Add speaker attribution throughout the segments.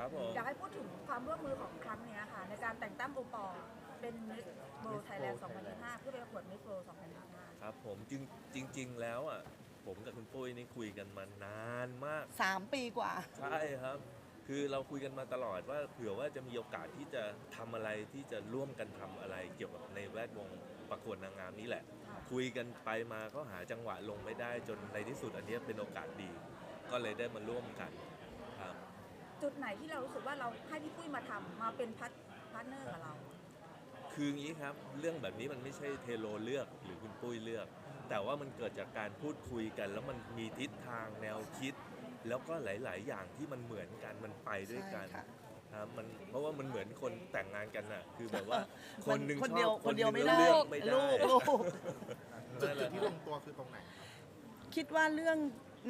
Speaker 1: ครับผม
Speaker 2: อยากให้พูดถึงความร่วมมือของครั้งเนี้ยค่ะ ในการแต่งตั้งโอปอล์เป็นมิสโบไทยแลนด์2025 เพื่อไปประกวดมิสโบ 2025
Speaker 1: ครับผมจริงจริง ๆ แล้วอะผมกับคุณปุ้ยนี่คุยกันมานานมาก
Speaker 3: 3ปีกว่า
Speaker 1: ใช่ครับ คือเราคุยกันมาตลอดว่าเผื่อว่าจะมีโอกาสที่จะทำอะไรที่จะร่วมกันทำอะไรเกี่ยวกับในแวดวงประกวดนางงามนี้แหละ
Speaker 2: ค่ะ
Speaker 1: คุยกันไปมาก็หาจังหวะลงไม่ได้จนในที่สุดอันเนี้ยเป็นโอกาสดี ก็เลยได้มาร่วมกันครับ
Speaker 2: จุดไหนที่เรารู้สึกว่าเราให้พี่ปุ้ยมาทำมาเป็นพาร์ทพาร์ทเนอร์กับเรา
Speaker 1: คืออย่างนี้ครับ เรื่องแบบนี้มันไม่ใช่เทโลเลือกหรือคุณปุ้ยเลือก แต่ว่ามันเกิดจากการพูดคุยกัน แล้วมันมีทิศทางแนวคิด แล้วก็หลาย ๆ อย่างที่มันเหมือนกันมันไปด้วยกัน
Speaker 3: ใช่ค่ะ
Speaker 1: ครับมันเพราะว่ามันเหมือนคนแต่งงานกันน่ะ คือแบบว่าคนหนึ่ง
Speaker 3: คน
Speaker 1: ช
Speaker 3: เดี
Speaker 1: อ
Speaker 3: ยว
Speaker 1: บ
Speaker 3: คนเดียวไม่
Speaker 1: ห
Speaker 3: ได้
Speaker 1: งเลือกไม่ได้
Speaker 3: ลูกลูก
Speaker 4: จุดจุดที่ลงตัวคือตรงไหนครับ
Speaker 3: คิดว่าเรื่อง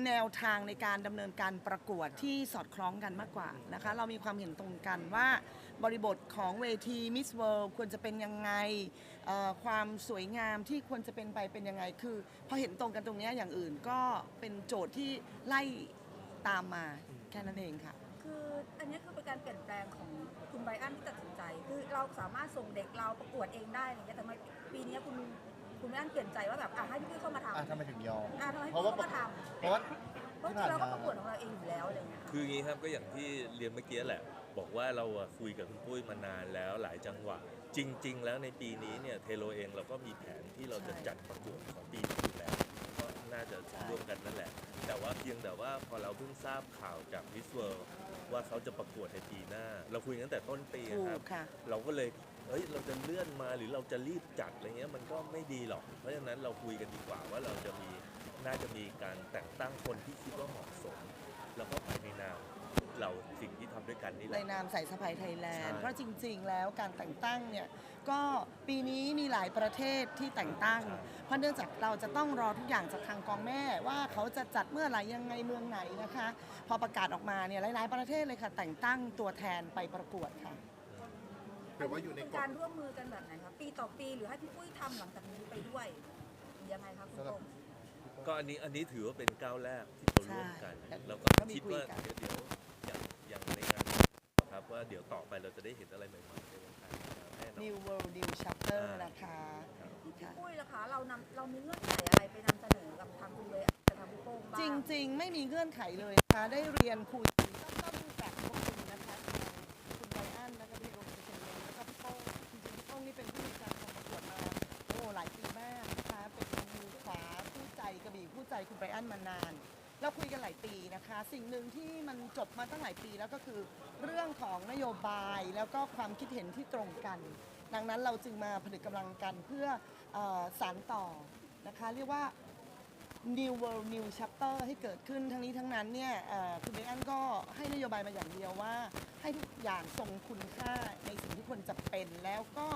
Speaker 3: แนวทางในการดำเนินการประกวดที่สอดคล้องกันมากกว่านะคะ เรามีความเห็นตรงกันว่าบริบทของเวที Miss World ควรจะเป็นยังไงเอ่อความสวยงามที่ควรจะเป็นไปเป็นยังไง คือพอเห็นตรงกันตรงเนี้ยอย่างอื่นก็เป็นโจทย์ที่ไล่ตามมาแค่นั้นเองค่ะ
Speaker 2: คืออันนี้คือเป็นการเปลี่ยนแปลงของคุณไบรอันที่ตัดสินใจ คือเราสามารถส่งเด็กเราประกวดเองได้อะไรเงี้ยแต่ทำไมปีนี้คุณ คุณไบรอันเปลี่ยนใจว่าแบบอะให้พี่ปุ้ยเข้ามาทำ
Speaker 4: อะทำไมถึงยอม
Speaker 2: อะทำไม
Speaker 4: เพ
Speaker 2: พี่
Speaker 4: ราะ
Speaker 2: ปุ้
Speaker 4: ว่าย
Speaker 2: เข้ามาท
Speaker 4: เพราะว่าำ
Speaker 2: เพราะ
Speaker 4: ที่ผ่าน
Speaker 2: เราก็
Speaker 4: มา
Speaker 2: ประกวดของเราเองอยู่แล้วอะไรเงี้ยค่ะ
Speaker 1: คืออย่างนี้ครับก็อย่างที่เรียนเมื่อกี้แหละ บอกว่าเราอะคุยกับคุณปุ้ยมานานแล้วหลายจังหวะ จริง ๆ แล้วในปีนี้เนี่ยเทโลเองเราก็มีแผนที่เราจะจัดประกวดของปีนี้อยู่แล้วก็น่าจะร่วมกันนั่นแหละ แต่ว่าเพียงแต่ว่าพอเราเพิ่งทราบข่าวจากวิสเวิร์ว่าเขาจะประกวดในปีหน้า เราคุยกันตั้งแต่ต้นปีอะ
Speaker 3: ถู
Speaker 1: ครับ
Speaker 3: กค่ะ
Speaker 1: เราก็เลย เฮ้ยเราจะเลื่อนมาหรือเราจะรีบจัดอะไรเงี้ยมันก็ไม่ดีหรอก เพราะฉะนั้นเราคุยกันดีกว่าว่าเราจะมีน่าจะมีการแต่งตั้งคนที่คิดว่าเหมาะสม แล้วก็ไปในนามเราสิ่งที่ทำด้วยกันนี่แห
Speaker 3: ใน
Speaker 1: ละ
Speaker 3: นามสายสะพายไทยแลนด์
Speaker 1: ใช่
Speaker 3: เพราะจริง ๆ แล้วการแต่งตั้งเนี่ย ก็ปีนี้มีหลายประเทศที่แต่งตั้ง เพราะเนื่องจากเราจะต้องรอทุกอย่างจากทางกองแม่ ว่าเขาจะจัดเมื่อไหร่ยังไงเมืองไหนนะคะ พอประกาศออกมาเนี่ยหลายๆประเทศเลยค่ะ แต่งตั้งตัวแทนไปประกวดค่ะ
Speaker 4: หรือว่าอยู่ใน
Speaker 2: เป็น
Speaker 4: กฎ
Speaker 2: การร่วมมือกันแบบไหนคะปีต่อปีหรือให้พี่ปุ้ยทำหลังจากนี้ไปด้วยหรือยังไงคะคุณ
Speaker 4: สำหรับ
Speaker 2: โง
Speaker 1: ก็อันนี้อันนี้ถือว่าเป็นก้าวแรกที่เราร่วมกัน
Speaker 3: ใช่
Speaker 1: แล้วก็
Speaker 3: ก็มี
Speaker 1: คิด
Speaker 3: คุย
Speaker 1: ว่า
Speaker 3: กัน
Speaker 1: เดี๋ยวเดี๋ยวอย่างอย่างในงานครับว่าเดี๋ยวต่อไปเราจะได้เห็นอะไรใหม่ๆในวงการแน่นอน
Speaker 3: New World New Chapter นะคะ
Speaker 2: พี่
Speaker 3: ค่ะ
Speaker 2: ปุ้ยล่ะคะเรานำเรามีเงื่อนไขอะไรไปนำเสนอกับทางคุณเวย์กับทางพี่โป้งบ้าง
Speaker 3: จริงๆ ไม่มีเงื่อนไขเลยนะคะ ได้เรียนคุย มานาน เราคุยกันหลายปีนะคะ สิ่งหนึ่งที่มันจบมาตั้งหลายปีแล้วก็คือ เรื่องของนโยบายแล้วก็ความคิดเห็นที่ตรงกัน ดังนั้นเราจึงมาผนึกกำลังกันเพื่อออสานต่อนะคะ เรียกว่า New World New Chapter ให้เกิดขึ้นทั้งนี้ทั้งนั้นเนี่ยเอ่อคุณเบรอันก็ให้นโยบายมาอย่างเดียวว่า ให้ทุกอย่างทรงคุณค่าในสิ่งที่ควรจะเป็นแล้วก็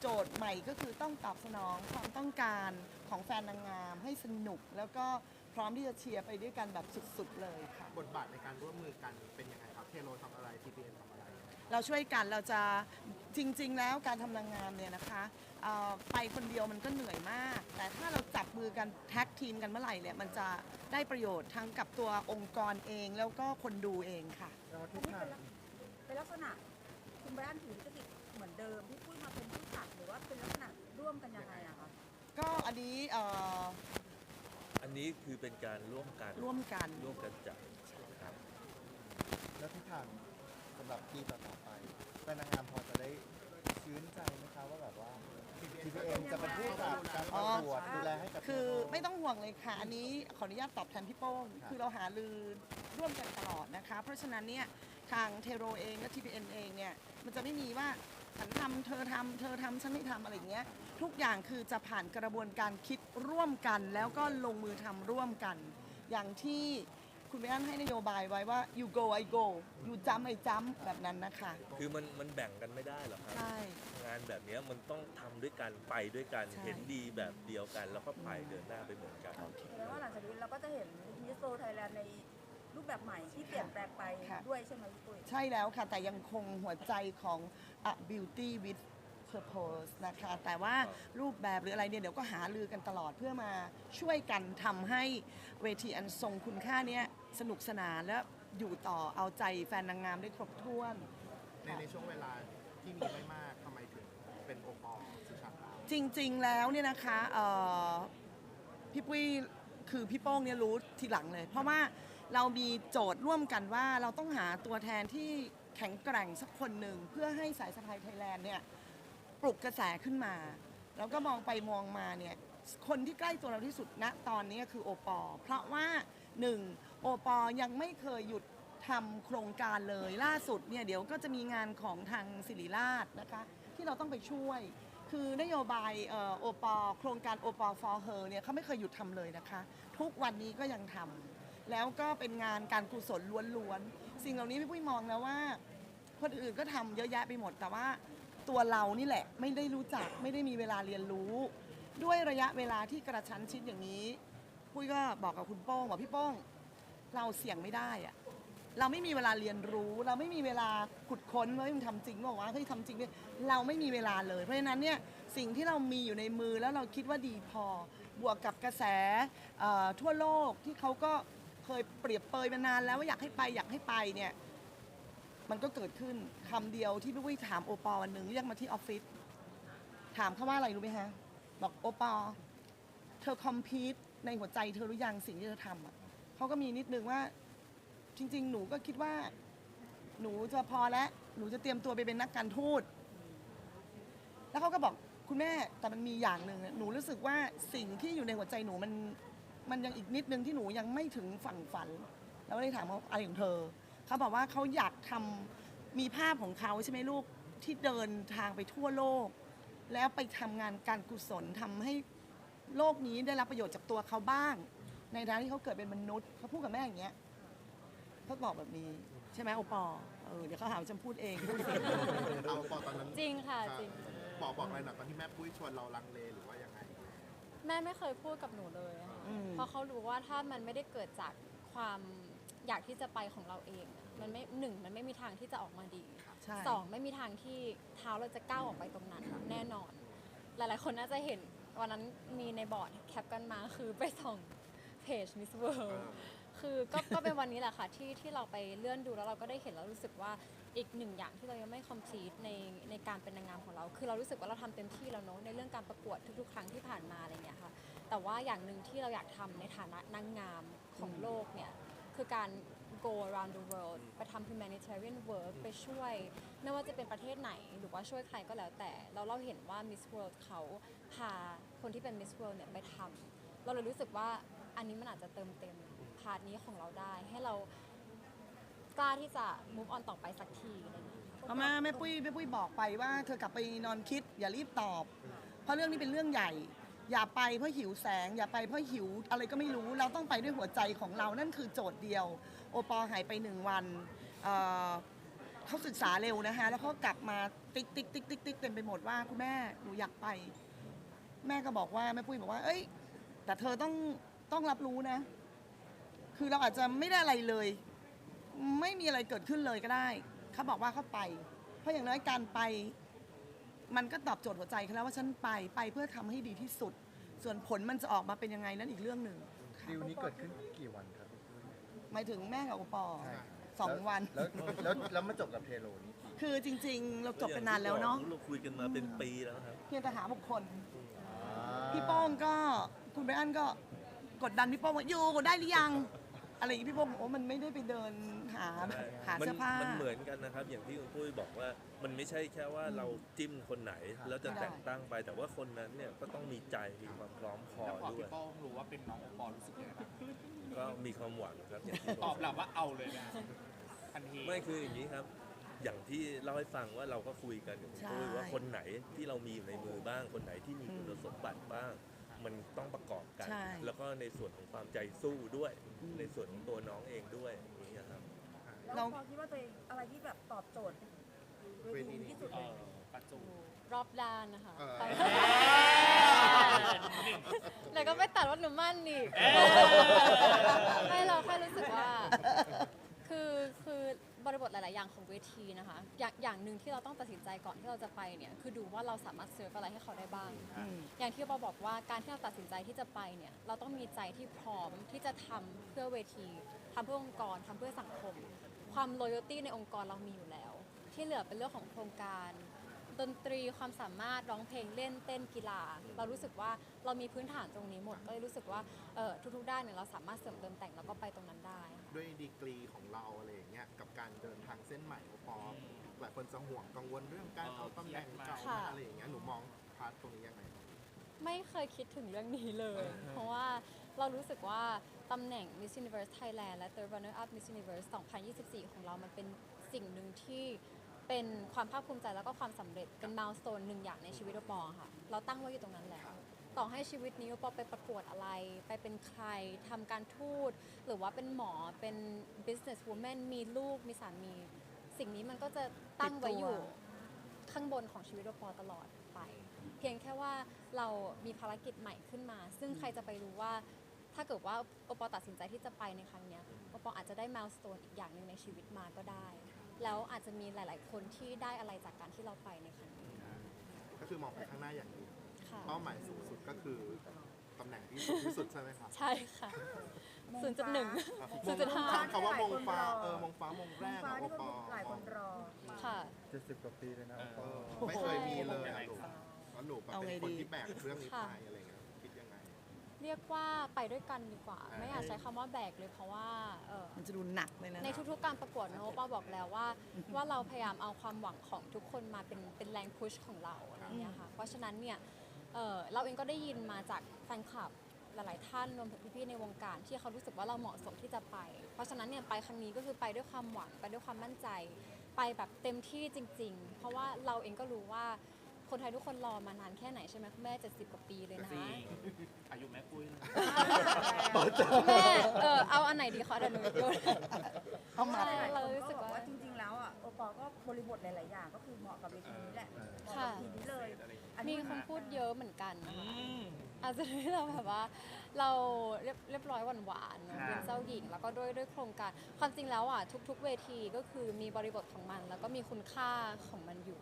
Speaker 3: โจทย์ใหม่ก็คือต้องตอบสนองความต้องการของแฟนนางงามให้สนุกแล้วก็ พร้อมที่จะเชียร์ไปด้วยกันแบบสุดๆเลยค่ะ
Speaker 4: บทบาทในการร่วมมือกันเป็นยังไงครับเทโลทำอะไร TPN ทำอะไรยังไง
Speaker 3: เราช่วยกันเราจะจริง ๆ แล้วการทำนางงามเนี่ยนะคะเอ่อไปคนเดียวมันก็เหนื่อยมาก แต่ถ้าเราจับมือกันแท็กทีมกันเมื่อไหร่เนี่ยมันจะได้ประโยชน์ทั้งกับตัวองค์กรเองแล้วก็คนดูเองค่ะ
Speaker 4: แล้ว
Speaker 2: อั
Speaker 4: ทิ
Speaker 2: น
Speaker 4: ศ
Speaker 2: นี้
Speaker 4: ทาง
Speaker 2: เป็นลักษณะคุณไบรอันถือลิขสิทธิ์เหมือนเดิมพี่ปุ้ยมาเป็นผู้จัดหรือว่าเป็นลักษณะร่วมกันยังไงอะคะ
Speaker 3: ก็อันนี้เอ่อ
Speaker 1: อั นนี้คือเป็นการร่วมกัน
Speaker 3: ร่วมกัน
Speaker 1: ร่วมกันจัดครับ
Speaker 4: แล้วทิศทางสำหรับปีต่อๆไปแฟนนางงามพอจะได้ชื้นใจไหมคะว่าแบบว่า TPN จะเป็นผู้จัดการประกวดดูแลให้กับ
Speaker 3: คือ
Speaker 4: เทโล
Speaker 3: ไม่ต้องห่วงเลยค่ะ อันนี้ขออนุญาตตอบแทนพี่โป้ง
Speaker 4: ครับ
Speaker 3: คือเราหาลือร่วมกันตลอดนะคะ เพราะฉะนั้นเนี่ยทางเทโรเองและ TPN เองเนี่ยมันจะไม่มีว่าฉันทำเธอทำเธอทำฉันไม่ทำอะไรอย่างเงี้ย ทุกอย่างคือจะผ่านกระบวนการคิดร่วมกัน แล้วก็ลงมือทำร่วมกัน อย่างที่คุณเบอันให้นโยบายไว้ว่า you go I go you jump I jump แบบนั้นนะคะ
Speaker 1: คือมันมันแบ่งกันไม่ได้หรอกครับ
Speaker 3: ใช่
Speaker 1: งานแบบเนี้ยมันต้องทำด้วยกันไปด้วยกัน
Speaker 3: ใช่
Speaker 1: เห็นดีแบบเดียวกัน แล้วก็ไปเดินหน้าไปเหมือนกัน
Speaker 3: โอเค
Speaker 2: แสดงว่าหลังจากนี้เราก็จะเห็นมิสโซไทยแลนด์ในรูปแบบใหม่ที่เปลี่ยนแปลงไป
Speaker 3: ค่ะ
Speaker 2: ด้วยใช่ไหมพี่ปุ้ย
Speaker 3: ใช่แล้วค่ะ แต่ยังคงหัวใจของ a beauty with purpose นะคะ แต่ว่ารูปแบบหรืออะไรเนี่ยเดี๋ยวก็หาลือกันตลอดเพื่อมาช่วยกันทำให้เวทีอันทรงคุณค่าเนี้ยสนุกสนานและอยู่ต่อเอาใจแฟนนางงามได้ครบถ้วน
Speaker 5: ในในช่วงเวลาที่มีไม่มากทำไมถึงเป็นโอปอล์สุชาติ
Speaker 3: จริง ๆ แล้วเนี่ยนะคะเอ่อพี่ปุ้ยคือพี่โป้งเนี่ยรู้ทีหลังเลย เพราะว่าเรามีโจทย์ร่วมกันว่าเราต้องหาตัวแทนที่แข็งแกร่งสักคนหนึ่ง เพื่อให้สายสะพายไทยแลนด์เนี่ย ปลุกกระแสขึ้นมา แล้วก็มองไปมองมาเนี่ยคนที่ใกล้ตัวเราที่สุดณตอนนี้คือโอปอลเพราะว่าหนึ่งโอปอลยังไม่เคยหยุดทำโครงการเลยล่าสุดเนี่ยเดี๋ยวก็จะมีงานของทางศิริราชนะคะที่เราต้องไปช่วย คือนโยบายโอปอโครงการโอปอ for her เนี่ยเขาไม่เคยหยุดทำเลยนะคะ ทุกวันนี้ก็ยังทำแล้วก็เป็นงานการกุศลล้วนๆ สิ่งเหล่านี้พี่ปุ้ยมองแล้วว่า คนอื่นก็ทำเยอะแยะไปหมดแต่ว่า ตัวเรานี่แหละ ไม่ได้รู้จักไม่ได้มีเวลาเรียนรู้ ด้วยระยะเวลาที่กระชั้นชิดอย่างนี้ปุ้ยก็บอกกับคุณโป้งบอกพี่โป้ง เราเสี่ยงไม่ได้อะเราไม่มีเวลาเรียนรู้ เราไม่มีเวลาขุดค้นว่ามันทำจริงบอกว่าเฮ้ยทำจริงเนี่ยเราไม่มีเวลาเลยเพราะฉะนั้นเนี่ยสิ่งที่เรามีอยู่ในมือแล้วเราคิดว่าดีพอ บวกกับกระแสทั่วโลกที่เขาก็เคยเปรียบเปรยมานานแล้วว่าอยากให้ไปอยากให้ไปเนี่ย มันก็เกิดขึ้นคำเดียวที่พี่วุ้ยถามโอปอลวันหนึ่งเรียกมาที่ออฟฟิศถามเขาว่าอะไรรู้ไหมฮะ บอกโอปอลเธอคอมพีตในหัวใจเธอหรือยังสิ่งที่เธอทำอะเขาก็มีนิดนึงว่า จริง ๆ หนูก็คิดว่า หนูจะพอแล้วหนูจะเตรียมตัวไปเป็นนักการทูต แล้วเขาก็บอกคุณแม่แต่มันมีอย่างหนึ่งอะหนูรู้สึกว่าสิ่งที่อยู่ในหัวใจหนูมันมันยังอีกนิดนึงที่หนูยังไม่ถึงฝั่งฝัน แล้วก็เลยถามว่าอะไรของเธอ เขาบอกว่าเขาอยากทำมีภาพของเขาใช่ไหมลูกที่เดินทางไปทั่วโลก แล้วไปทำงานการกุศลทำให้โลกนี้ได้รับประโยชน์จากตัวเขาบ้าง ในฐานะที่เขาเกิดเป็นมนุษย์เขาพูดกับแม่อย่างเงี้ยเขาบอกแบบนี้ใช่ไหมโอปอเออเดี๋ยวเขาหาว่าฉันพูดเองพูดเสียง
Speaker 5: เอาปอตอนนั้น
Speaker 6: จริงค่ะจริง
Speaker 5: บอกบอกอะไรหน่อยตอนที่แม่ปุ้ยชวนเราลังเลหรือว่ายังไง
Speaker 6: แม่ไม่เคยพูดกับหนูเลยอะ
Speaker 3: อืม
Speaker 6: เพราะเขารู้ว่าถ้ามันไม่ได้เกิดจากความ อยากที่จะไปของเราเองอะมันไม่หนึ่งมันไม่มีทางที่จะออกมาดี
Speaker 3: ใช่
Speaker 6: สองไม่มีทางที่เท้าเราจะก้าวออกไปตรงนั้นแน่นอน หลายๆ คนน่าจะเห็นวันนั้นมีในบอร์ดแคปกันมาคือไปส่องเพจ Miss World คือก็ก็เป็นวันนี้แหละค่ะที่ที่เราไปเลื่อนดูแล้วเราก็ได้เห็นแล้วรู้สึกว่าอีกหนึ่งอย่างที่เรายังไม่ complete ในในการเป็นนางงามของเรา คือเรารู้สึกว่าเราทำเต็มที่แล้วเนาะในเรื่องการประกวดทุกๆ ครั้งที่ผ่านมาอะไรเงี้ยค่ะ แต่ว่าอย่างหนึ่งที่เราอยากทำในฐานะนางงามของโลกเนี่ย คือการ go around the world ไปทำ humanitarian work ไปช่วย ไม่ว่าจะเป็นประเทศไหนหรือว่าช่วยใครก็แล้วแต่แล้วเราเห็นว่า Miss World เขาพาคนที่เป็น Miss World เนี่ยไปทำเราเลยรู้สึกว่าอันนี้มันอาจจะเติมเต็มพาร์ทนี้ของเราได้ ให้เรากล้าที่จะ move on ต่อไปสักทีอะไรอย่างเงี้ย
Speaker 3: เอามาแม่ปุ้ยแม่ปุ้ยบอกไปว่าเธอกลับไปนอนคิดอย่ารีบตอบ เพราะเรื่องนี้เป็นเรื่องใหญ่ อย่าไปเพราะหิวแสง อย่าไปเพราะหิวอะไรก็ไม่รู้เราต้องไปด้วยหัวใจของเรานั่นคือโจทย์เดียว โอปอหายไปหนึ่งวันเเขาศึกษาเร็วนะคะแล้วเขากลับมาติ๊กติ๊กติ๊กติ๊กติ๊กเต็มไปหมดว่าคุณแม่หนูอยากไป แม่ก็บอกว่าแม่ปุ้ยบอกว่า เอ้ย แต่เธอต้องต้องรับรู้นะ คือเราอาจจะไม่ได้อะไรเลย ไม่มีอะไรเกิดขึ้นเลยก็ได้เขาบอกว่าเขาไป เพราะอย่างน้อยการไป มันก็ตอบโจทย์หัวใจเขาแล้วว่าฉันไปไปเพื่อทำให้ดีที่สุด ส่วนผลมันจะออกมาเป็นยังไงนั้นอีกเรื่องหนึ่งค่ะ
Speaker 4: ดิวนี้เกิดขึ้นกี่วันครับ
Speaker 3: หมายถึงแม่กับโอปอ
Speaker 4: ใช่
Speaker 3: สองวัน
Speaker 4: แล้วแล้วแล้วมาจบกับเทโลนี่กี่
Speaker 3: คือจริง ๆ เราจบกันนานแล้วเนาะ
Speaker 1: เราคุยกันมาเป็นปีแล้วครับ
Speaker 3: เพียงแต่หาบุคคล
Speaker 4: อ่า
Speaker 3: พี่โป้งก็คุณไบรอันก็กดดันพี่โป้งว่าอยู่ได้หรือยัง อะไรอย่างงี้พี่โป้งบอกโอ้มันไม่ได้ไปเดินหาหา
Speaker 1: มัน
Speaker 3: เสื้อผ้า
Speaker 1: มันเหมือนกันนะครับ อย่างที่คุณปุ้ยบอกว่ามันไม่ใช่แค่ว่าเราจิ้มคนไหนแล้วจะ
Speaker 3: ไม่ได้
Speaker 1: แต่งตั้งไป แต่ว่าคนนั้นเนี่ยก็ต้องมีใจมีความพร้อมพอ
Speaker 7: แล้วพอ
Speaker 1: ด้ว
Speaker 7: พี่
Speaker 1: ย
Speaker 7: โป้งรู้ว่าเป็นน้องโอปอลรู้สึกยังไงบ้าง
Speaker 1: ก็มีความหวังครับอย่างที่
Speaker 7: ต
Speaker 1: บ
Speaker 7: อ
Speaker 1: อบก
Speaker 7: กลับว่าเอาเลยนะทันที
Speaker 1: ไม่คืออย่างนี้ครับ อย่างที่เล่าให้ฟังว่าเราก็คุยกันกับคุณปุ้ย
Speaker 3: ใช่
Speaker 1: ว่าคนไหนที่เรามีอยู่ในมือบ้าง คนไหนที่มีคุณสมบัติบ้าง มันต้องประกอบกัน
Speaker 3: ใช่
Speaker 1: แล้วก็ในส่วนของความใจสู้ด้วย ในส่วนของตัวน้องเองด้วยอย่างนี้ยครับ
Speaker 2: แล้วพอคิดว่าตัวเองอะไรที่แบบตอบโจทย์เวทีนี้ที่สุด
Speaker 7: เอ
Speaker 2: เลย
Speaker 7: อประจู
Speaker 6: รอบด้านนะคะ
Speaker 5: เออ
Speaker 6: ไปแล้วก็ไปตัดว่าหนูมั่นอีกให้เราแค่รู้สึกว่า คือคือบริบทหลาย ๆ อย่างของเวทีนะคะอย่างอย่างหนึ่งที่เราต้องตัดสินใจก่อนที่เราจะไปเนี่ยคือดูว่าเราสามารถเซิร์ฟอะไรให้เขาได้บ้าง
Speaker 3: อืม
Speaker 6: อย่างที่ปอบอกว่าการที่เราตัดสินใจที่จะไปเนี่ยเราต้องมีใจที่พร้อมที่จะทำเพื่อเวทีทำเพื่อองค์กรทำเพื่อสังคม ความ loyalty ในองค์กรเรามีอยู่แล้ว ที่เหลือเป็นเรื่องของโครงการ ดนตรีความสามารถร้องเพลงเล่นเต้นกีฬา เรารู้สึกว่าเรามีพื้นฐานตรงนี้หมด ก็เลยรู้สึกว่าเอ่อทุกๆด้านเนี่ยเราสามารถเสริมเติมแต่งแล้วก็ไปตรงนั้นได้ค่ะ
Speaker 5: ด้วยดีกรีของเราอะไรอย่างเงี้ยกับการเดินทางเส้นใหม่โอปอหลายคนจะห่วงกังวลเรื่องการเอาตำแหน่งเก่า
Speaker 6: ค่ะ
Speaker 5: มาอะไรอย่างเงี้ยหนูมองพาร์ทตรงนี้ยังไง
Speaker 6: ไม่เคยคิดถึงเรื่องนี้เลย เพราะว่าเรารู้สึกว่าตำแหน่ง Miss Universe Thailand และ Third Runner Up Miss Universe 2024 ของเรามันเป็นสิ่งหนึ่งที่ เป็นความภาคภูมิใจแล้วก็ความสำเร็จเป็น milestone หนึ่งอย่างในชีวิตโอปอค่ะ เราตั้งไว้อยู่ตรงนั้นแล้ว ต่อให้ชีวิตนี้โอปอไปประกวดอะไร ไปเป็นใครทำการทูต หรือว่าเป็นหมอเป็น business woman มีลูกมีสามี สิ่งนี้มันก็จะตั้งไว้อยู่ ข้างบนของชีวิตโอปอตลอดไป เพียงแค่ว่าเรามีภารกิจใหม่ขึ้นมา ซึ่งใครจะไปรู้ว่า ถ้าเกิดว่าโอปอตัดสินใจที่จะไปในครั้งเนี้ยโอปออาจจะได้ม l ส t o n e อีกอย่างหนึ่งในชีวิตมาก็ได้ แล้วอาจจะมีหลาย ๆ คนที่ได้อะไรจากการที่เราไปในครั้งนี้
Speaker 5: ก็คือมองไปข้างหน้าอย่างเดียว
Speaker 6: ค่ะ
Speaker 5: เป้าหมายสูงสุดก็คือตำแหน่งที่สูงที่สุดใช่ไหมครับ
Speaker 6: ใช่ค่ะ
Speaker 2: มง
Speaker 6: 0.1
Speaker 2: ฟ้า
Speaker 5: มง
Speaker 6: 0.5
Speaker 5: คำว่ามงฟ้า
Speaker 2: หลายคนรอ
Speaker 5: เออมงฟ้ามงแรก
Speaker 2: ฟ้า
Speaker 5: ของโอ
Speaker 2: ที่
Speaker 5: ป
Speaker 2: ก็
Speaker 5: อ
Speaker 2: หลายคนรอ
Speaker 6: ค่ะ
Speaker 4: เจ็ดสิบกว่าปีเลยนะ
Speaker 7: เออ
Speaker 5: เออไม่เคยมีเลยอะลูกแล้วหนูแบบ
Speaker 3: เอา
Speaker 5: เป็น
Speaker 3: ไง
Speaker 5: คน
Speaker 3: ดี
Speaker 5: ที่แบกเรื่องนี้
Speaker 6: ค่ะ
Speaker 5: ไปอะไรเงี้ยคิดยังไง
Speaker 6: เรียกว่าไปด้วยกันดีกว่า
Speaker 5: อ่า
Speaker 6: ไม่อยากใช้คำว่าแบกเลยเพราะว่าเออ
Speaker 3: มันจะดูหนักเลยนะ
Speaker 6: ในทุกๆ การประกวดนะโอป้าบอกแล้วว่า ว่าเราพยายามเอาความหวังของทุกคนมาเป็นเป็นแรงพุชของเราอะไรอย่างเงี้ยค่ะ เพราะฉะนั้นเนี่ยเอ่อเราเองก็ได้ยินมาจากแฟนคลับหลายๆท่านรวมถึงพี่ๆในวงการที่เขารู้สึกว่าเราเหมาะสมที่จะไป เพราะฉะนั้นเนี่ยไปครั้งนี้ก็คือไปด้วยความหวังไปด้วยความมั่นใจ ไปแบบเต็มที่จริง ๆ เพราะว่าเราเองก็รู้ว่า คนไทยทุกคนรอมานานแค่ไหนใช่ไหมคุณแม่ 70 กว่าปีเลยนะ
Speaker 7: จริงอายุแม่ปุ้ยเลย
Speaker 6: แม่ เออเอาอันไหนดีคะเดี๋ยวหนูโยน
Speaker 3: เอามา
Speaker 6: ใช่
Speaker 2: หลาย
Speaker 6: เรา
Speaker 2: คน
Speaker 6: รู้
Speaker 2: ก็
Speaker 6: สึก
Speaker 2: บอก
Speaker 6: ว่า
Speaker 2: ว่าจริง ๆ แล้วอะโอปอก็บริบทหลาย ๆ อย่าง ก็คือเหมาะกับเวทีนี้แหละเหมาะกับทีนี้เลยอัน
Speaker 6: มี
Speaker 2: นี้
Speaker 6: คนพูดเยอะเหมือนกันนะคะอาจจะด้วยเราแบบว่าเราเรียบเรียบร้อยหวานหวานๆเนอะ
Speaker 7: ค่ะ
Speaker 6: เป็นเจ้าหญิง แล้วก็ด้วยด้วยโครงการความจริงแล้วอะทุก ๆ เวทีก็คือมีบริบทของมัน แล้วก็มีคุณค่าของมันอยู่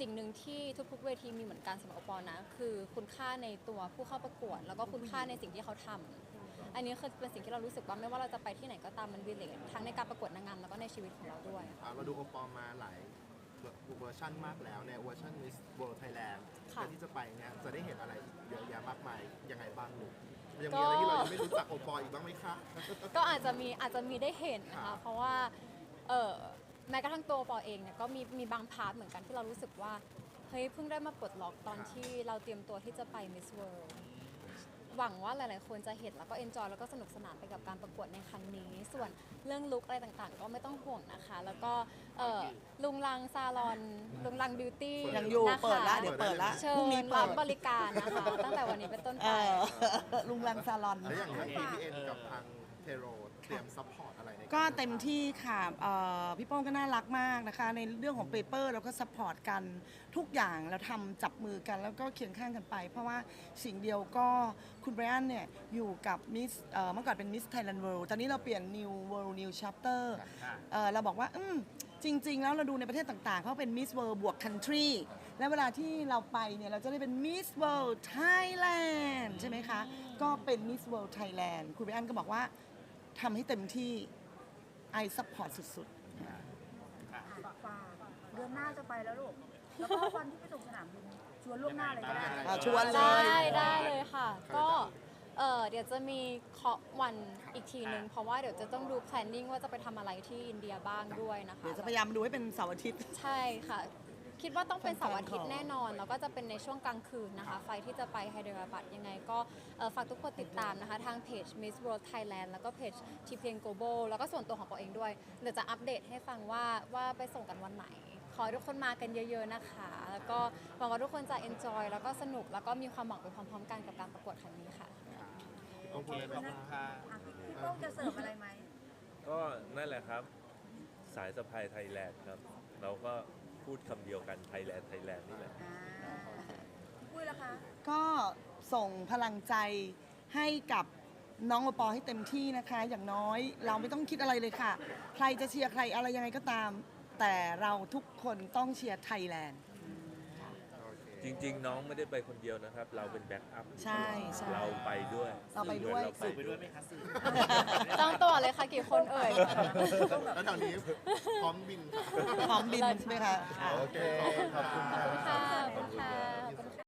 Speaker 6: สิ่งหนึ่งที่ทุกๆเวทีมีเหมือนกันสำหรับอปอนะ คือคุณค่าในตัวผู้เข้าประกวด แล้วก็คุณค่าในสิ่งที่เขาทำอันนี้คือเป็นสิ่งที่เรารู้สึกว่าไม่ว่าเราจะไปที่ไหนก็ตามมันวิเลตทั้งในการประกวดนางงามแล้วก็ในชีวิตของเราด้วย
Speaker 5: อะเราดูโอปอมาหลายเวอร์ชันมากแล้วในเวอร์ชัน Miss World Thailand
Speaker 6: ค่ะ
Speaker 5: ที่จะไปเนี่ยจะได้เห็นอะไรอีกเยอะแยะมากมายยังไงบ้างลูกยังมีอะไรที่เรายังไม่รู้จักโอปออีกบ้างไหมคะ
Speaker 6: ก็อาจจะมีอาจจะมีได้เห็นนะ
Speaker 5: ครั
Speaker 6: คะ
Speaker 5: บ
Speaker 6: เพราะว่าเออ แม้กระทั่งตัวปอเองเนี่ยก็มีมีบางพาร์ทเหมือนกันที่เรารู้สึกว่าเฮ้ยเพิ่งได้มาปลดล็อกตอนที่เราเตรียมตัวที่จะไป Miss World หวังว่าหลาย ๆ คนจะเห็นแล้วก็เอนจอยแล้วก็สนุกสนานไปกับการประกวดในครั้งนี้ ส่วนเรื่องลุคอะไรต่าง ๆ ก็ไม่ต้องห่วงนะคะ แล้วก็เออลุงลังซาลอนลุงลังบิวตี้
Speaker 3: ยังอยู่
Speaker 6: นะคะ
Speaker 3: เปิดละเดี๋ยวเปิดละ
Speaker 6: เชิ
Speaker 3: พรุ่งนี้
Speaker 6: ญ
Speaker 3: เปิ
Speaker 6: รั
Speaker 3: ด
Speaker 6: บบริการนะคะตั้งแต่วันนี้เป็นต้น
Speaker 3: เอ
Speaker 6: ไป
Speaker 3: อลุงรังซาลอน
Speaker 5: แล้วอย่างทาง PPN กับทางเทโรเตรียมซัพพอร์ตอะไรในาร
Speaker 3: ก็เต็มที่ค่ะเอ่อพี่โป้งก็น่ารักมากนะคะ ในเรื่องของเปเปอร์เราก็ซัพพอร์ตกันทุกอย่างเราทำจับมือกันแล้วก็เคียงข้างกันไป เพราะว่าสิ่งเดียวก็คุณไบรอันเนี่ย อยู่กับมิสเมื่อก่อนเป็นมิสไทยแลนด์เวิลด์ตอนนี้เราเปลี่ยน New World New Chapter
Speaker 7: ค่ะ
Speaker 3: เอ่อเราบอกว่าอืมจริง ๆ แล้วเราดูในประเทศต่างๆ เขาเป็น Miss World บวก Country และเวลาที่เราไปเนี่ยเราจะได้เป็น Miss World Thailand ใช่ไหมคะ ก็เป็น Miss World Thailand คุณไบรอันก็บอกว่าทำให้เต็มที่ ไอซัพพอร์ตสุด
Speaker 2: ฝากเดือนหน้าจะไปแล้วลูก แล้วก็วันที่ไปส่งสนามบินชวนล่วงหน้าเลยก็ได้
Speaker 3: ๆอะชวนเล
Speaker 6: ได้
Speaker 3: ย
Speaker 6: ได้เลยค่ะ ก็เออเดี๋ยวจะมีเคาะวันอีกทีนึง เพราะว่าเดี๋ยวจะต้องดู planning ว่าจะไปทำอะไรที่อินเดียบ้างด้วยนะคะ
Speaker 3: เดี๋ยวจะพยายามดูให้เป็นเสาร์อาทิตย์
Speaker 6: ใช่ค่ะ คิดว่าต้องเป็นเสาร์อาทิตย์
Speaker 3: แฟนๆขอ
Speaker 6: แน่นอน แล้วก็จะเป็นในช่วงกลางคืนนะคะ ไฟล์ที่จะไปไฮเดรบัดยังไงก็เอ่อฝากทุกคนติดตามนะคะ ทางเพจ Miss World Thailand แล้วก็เพจ t p n Global แล้วก็ส่วนตัวของปอเองด้วย เดี๋ยวจะอัปเดตให้ฟังว่าว่าไปส่งกันวันไหน ขอให้ทุกคนมากันเยอะ ๆนะคะ แล้วก็หวังว่าทุกคนจะ enjoy แล้วก็สนุกแล้วก็มีความหวังไปพร้อมๆ กันกับการประกวดครั้งนี้ค่ะ
Speaker 5: โอเคขอบคุณค่ะ
Speaker 2: อะพี่พี่โป้งจะเสิร์ฟอะไรไหม
Speaker 1: ก็นั่นแหละครับ สายสะพายไทยแลนด์ครับ เราก็ พูดคำเดียวกันไทยแลนด์ไทยแลนด์นี่แหละ
Speaker 2: อ่าปุ้ยละคะ
Speaker 3: ก็ส่งพลังใจให้กับน้องโอปอให้เต็มที่นะคะ อย่างน้อยเราไม่ต้องคิดอะไรเลยค่ะ ใครจะเชียร์ใครอะไรยังไงก็ตาม แต่เราทุกคนต้องเชียร์ไทยแลนด์
Speaker 5: โอเค
Speaker 1: จริง ๆ น้องไม่ได้ไปคนเดียวนะครับ เราเป็นแบ็กอัพ
Speaker 3: ใช่ใช่
Speaker 1: เราไปด้วย
Speaker 3: เราไปด้วย
Speaker 1: เรา
Speaker 7: สื่อไปด้วยไหมคะสื่อ
Speaker 6: ต้องตัวเลยค่ะกี่คนเอ่ย
Speaker 5: แล้วแถวนี้พร้อมบินค่ะ
Speaker 3: พร้อมบินใช่ไหมคะค่ะ
Speaker 4: โอเค ขอบคุณครับ